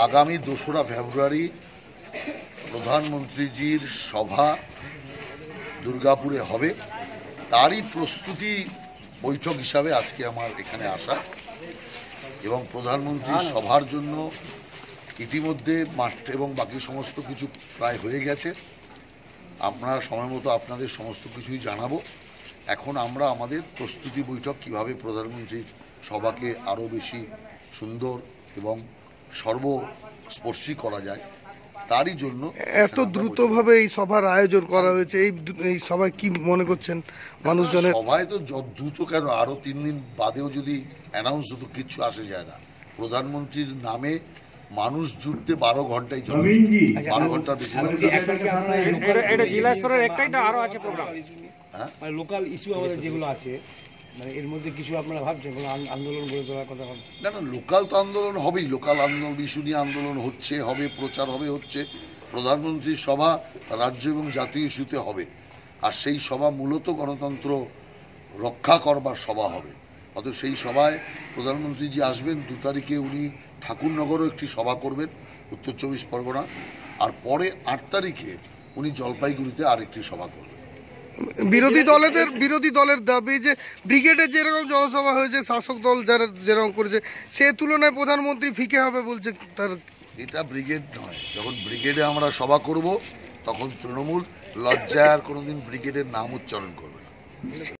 আগামী দোসরা ফেব্রুয়ারি প্রধানমন্ত্রীজির সভা দুর্গাপুরে হবে। তারই প্রস্তুতি বৈঠক হিসাবে আজকে আমার এখানে আসা এবং প্রধানমন্ত্রীর সভার জন্য ইতিমধ্যে মাঠ এবং বাকি সমস্ত কিছু প্রায় হয়ে গেছে। আপনারা সময় মতো আপনাদের সমস্ত কিছুই জানাব। এখন আমরা আমাদের প্রস্তুতি বৈঠক কীভাবে প্রধানমন্ত্রীর সভাকে আরও বেশি সুন্দর এবং সর্বস্পর্শী করা যায়। তারই জন্য এত দ্রুতভাবে এই সভার আয়োজন করা হয়েছে। এই এই সভায় কি মনে করছেন মানুষজনের? সবাই তো দ্রুত কেন? আরও তিন দিন বাদেও যদি অ্যানাউন্স হতো কিচ্ছু আসে যায় না। প্রধানমন্ত্রীর নামে মানুষ জুটতে বারো ঘন্টায় যথেষ্ট। বারো ঘণ্টার বেশি এটা- জেলা স্তরের একটাই আরও আছে প্রোগ্রাম হ্যাঁ? মানে লোকাল ইস্যু আমাদের যেগুলো আছে মানে এর মধ্যে কিছু আপনারা ভাবছেন, কোনো আন্দোলন গড়ে তোলার কথা ভাবছেন? না না, লোকাল তো আন্দোলন হবেই, লোকাল আন্দোলন ইস্যু নিয়ে আন্দোলন হচ্ছে, হবে, প্রচার হবে, হচ্ছে। প্রধানমন্ত্রীর সভা রাজ্য এবং জাতীয় ইস্যুতে হবে। আর সেই সভা মূলত গণতন্ত্র রক্ষা করবার সভা হবে। অতএব সেই সভায় প্রধানমন্ত্রী যে আসবেন, দু তারিখে উনি ঠাকুরনগরও একটি সভা করবেন, উত্তর চব্বিশ পরগনা। আর পরে আট তারিখে উনি জলপাইগুড়িতে আরেকটি সভা করবেন। বিরোধী দলেদের, বিরোধী দলের দাবি যে ব্রিগেডে যেরকম জনসভা হয়েছে, শাসক দল যারা যেরকম করেছে, সে তুলনায় প্রধানমন্ত্রী ফিকে হবে বলছে তার। এটা ব্রিগেড নয়। যখন ব্রিগেডে আমরা সভা করব, তখন তৃণমূল লজ্জায় আর কোনোদিন ব্রিগেডের নাম উচ্চারণ করবে